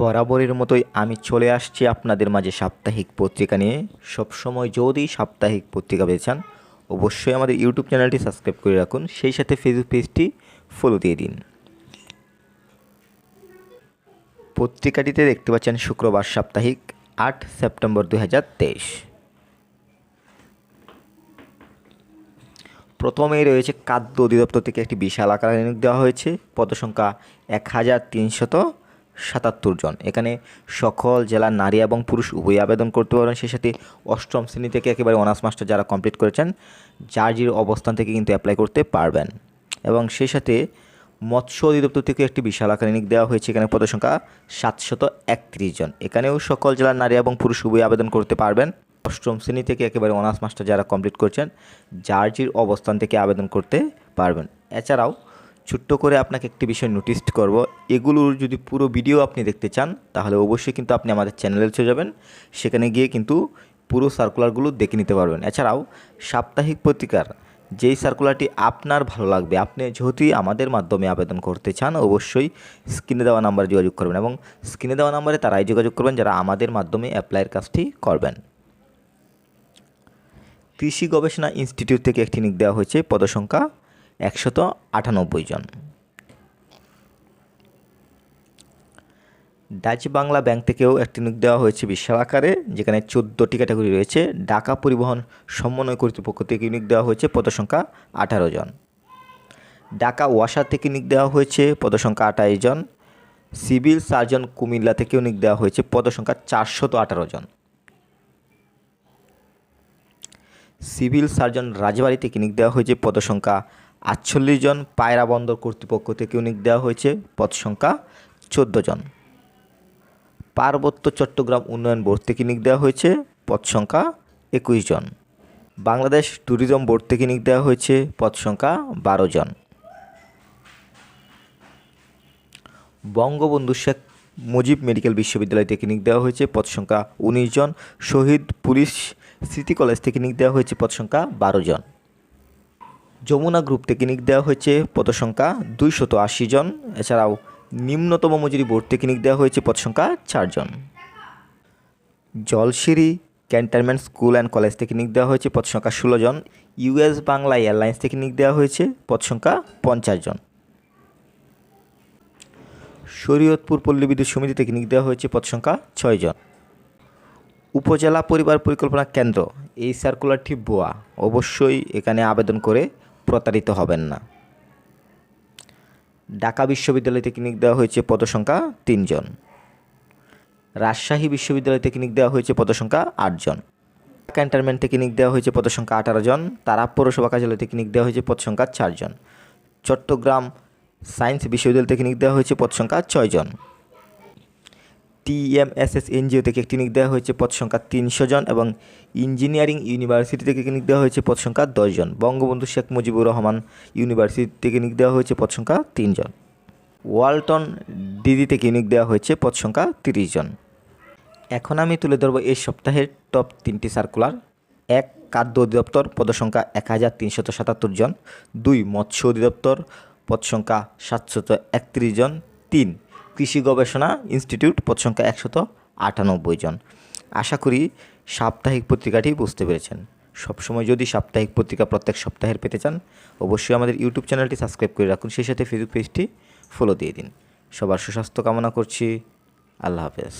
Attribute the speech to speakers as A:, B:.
A: বরাবরের মতোই আমি চলে আসছি আপনাদের মাঝে সাপ্তাহিক পত্রিকা নিয়ে। সবসময় যদি সাপ্তাহিক পত্রিকা পেতে চান, অবশ্যই আমাদের ইউটিউব চ্যানেলটি সাবস্ক্রাইব করে রাখুন। সেই সাথে ফেসবুক পেজটি ফলো দিয়ে দিন। পত্রিকাটিতে দেখতে পাচ্ছেন শুক্রবার সাপ্তাহিক, আট সেপ্টেম্বর দু হাজার তেইশ। প্রথমেই রয়েছে খাদ্য অধিদপ্তর থেকে একটি বিশাল আকারে নিয়োগ দেওয়া হয়েছে। পদসংখ্যা এক হাজার তিনশত সাতাত্তর জন। এখানে সকল জেলার নারী এবং পুরুষ উভয় আবেদন করতে পারবেন। সেই সাথে অষ্টম শ্রেণি থেকে একেবারে অনার্স মাস্টার যারা কমপ্লিট করেছেন, জার্জির অবস্থান থেকে কিন্তু অ্যাপ্লাই করতে পারবেন। এবং সেই সাথে মৎস্য অধিদপ্তর থেকে একটি বিশাল আকারে নিয়োগ দেওয়া হয়েছে। এখানে পদসংখ্যা সাতশত একত্রিশ জন। এখানেও সকল জেলার নারী এবং পুরুষ উভয় আবেদন করতে পারবেন। অষ্টম শ্রেণি থেকে একেবারে অনার্স মাস্টার যারা কমপ্লিট করছেন, জার্জির অবস্থান থেকে আবেদন করতে পারবেন। এছাড়াও ছোট্ট করে আপনাকে একটি বিষয় নোটিস করব। এগুলোর যদি পুরো ভিডিও আপনি দেখতে চান, তাহলে অবশ্যই কিন্তু আপনি আমাদের চ্যানেলে চলে যাবেন। সেখানে গিয়ে কিন্তু পুরো সার্কুলারগুলো দেখে নিতে পারবেন। এছাড়াও সাপ্তাহিক পত্রিকার যেই সার্কুলারটি আপনার ভালো লাগবে, আপনি যেহেতু আমাদের মাধ্যমে আবেদন করতে চান, অবশ্যই স্ক্রিনে দেওয়া নাম্বারে যোগাযোগ করবেন এবং স্ক্রিনে দেওয়া নাম্বারে তারাই যোগাযোগ করবেন যারা আমাদের মাধ্যমে অ্যাপ্লাইয়ের কাজটি করবেন। কৃষি গবেষণা ইনস্টিটিউট থেকে একটি নিক দেওয়া হয়েছে, পদসংখ্যা একশত আটানব্বই জন। ডাচ বাংলা ব্যাংক থেকেও একটি নিয়োগ দেওয়া হয়েছে বিশাল আকারে, যেখানে চোদ্দোটি ক্যাটাগরি রয়েছে। ঢাকা পরিবহন সমন্বয় কর্তৃপক্ষ থেকে নিয়োগ দেওয়া হয়েছে পদসংখ্যা আঠারো জন। ঢাকা ওয়াসা থেকে নিয়োগ দেওয়া হয়েছে পদসংখ্যা আঠাশ জন। সিভিল সার্জন কুমিল্লা থেকেও নিয়োগ দেওয়া হয়েছে পদসংখ্যা চারশত আঠারো জন। সিভিল সার্জন রাজবাড়ি থেকে নিয়োগ দেওয়া হয়েছে পদসংখ্যা আটচল্লিশ জন পায়রা বন্দর কর্তৃপক্ষ থেকে নিয়োগ দেওয়া হয়েছে পদ সংখ্যা চোদ্দ জন। পার্বত্য চট্টগ্রাম উন্নয়ন বোর্ড থেকে নিয়োগ দেওয়া হয়েছে পদ সংখ্যা একুশ জন। বাংলাদেশ ট্যুরিজম বোর্ড থেকে নিয়োগ দেওয়া হয়েছে পদ সংখ্যা বারো জন। বঙ্গবন্ধু শেখ মুজিব মেডিকেল বিশ্ববিদ্যালয় থেকে নিয়োগ দেওয়া হয়েছে পদ সংখ্যা উনিশ জন। শহীদ পুলিশ স্মৃতি কলেজ থেকে নিয়োগ দেওয়া হয়েছে পদ সংখ্যা বারো জন। যমুনা গ্রুপ থেকে নিয়োগ দেওয়া হয়েছে পদ সংখ্যা দুইশত আশি জন। এছাড়াও নিম্নতম মজুরি বোর্ড থেকে নিয়োগ দেওয়া হয়েছে পদ সংখ্যা চারজন Jolshiri cantonment school and college থেকে নিয়োগ দেওয়া হয়েছে পদ সংখ্যা ষোলো জন। ইউএস বাংলা এয়ারলাইন্স থেকে নিয়োগ দেওয়া হয়েছে পদ সংখ্যা পঞ্চাশ জন। শরীয়তপুর পল্লী বিদ্যুৎ সমিতি থেকে নিয়োগ দেওয়া হয়েছে পদ সংখ্যা ছয় জন। উপজেলা পরিবার পরিকল্পনা কেন্দ্র, এই সার্কুলারটি বোয়া অবশ্যই এখানে আবেদন করে প্রতারিত হবেন না। ঢাকা বিশ্ববিদ্যালয় নিয়োগ দেওয়া হয়েছে পদসংখ্যা তিনজন। রাজশাহী বিশ্ববিদ্যালয় নিয়োগ দেওয়া হয়েছে পদসংখ্যা আটজন। ক্যান্টনমেন্ট নিয়োগ দেওয়া হয়েছে পদসংখ্যা আঠারো জন তারা পৌরসভা কার্যালয় নিয়োগ দেওয়া হয়েছে পদসংখ্যা চারজন। চট্টগ্রাম সায়েন্স বিশ্ববিদ্যালয় নিয়োগ দেওয়া হয়েছে পদসংখ্যা ছয়জন। টিএমএসএস এনজিও থেকে নিয়োগ দেওয়া হয়েছে পদ সংখ্যা তিনশো জন এবং ইঞ্জিনিয়ারিং ইউনিভার্সিটি থেকে নিয়োগ দেওয়া হয়েছে পদ সংখ্যা দশজন বঙ্গবন্ধু শেখ মুজিবুর রহমান ইউনিভার্সিটি থেকে নিয়োগ দেওয়া হয়েছে পদ সংখ্যা তিনজন ওয়ালটন ডিডি থেকে নিয়োগ দেওয়া হয়েছে পদ সংখ্যা তিরিশ জন। এখন আমি তুলে ধরবো এই সপ্তাহের টপ তিনটি সার্কুলার। এক, খাদ্য অধিদপ্তর পদসংখ্যা এক হাজার তিনশত সাতাত্তর জন। দুই, মৎস্য অধিদপ্তর, পদ সংখ্যা সাতশত একত্রিশ জন। তিন কৃষি গবেষণা ইনস্টিটিউট পদ সংখ্যা একশত আটানব্বই জন। আশা করি সাপ্তাহিক পত্রিকাটি বুঝতে পেরেছেন। সবসময় যদি সাপ্তাহিক পত্রিকা প্রত্যেক সপ্তাহের পেতে চান, অবশ্যই আমাদের ইউটিউব চ্যানেলটি সাবস্ক্রাইব করে রাখুন। সেই সাথে ফেসবুক পেজটি ফলো দিয়ে দিন। সবার সুস্বাস্থ্য কামনা করছি। আল্লাহ হাফেজ।